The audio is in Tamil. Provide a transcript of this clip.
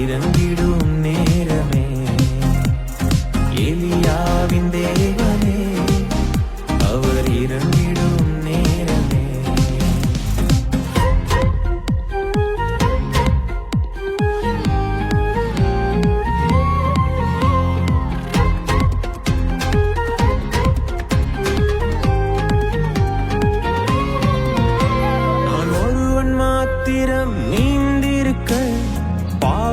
அவர்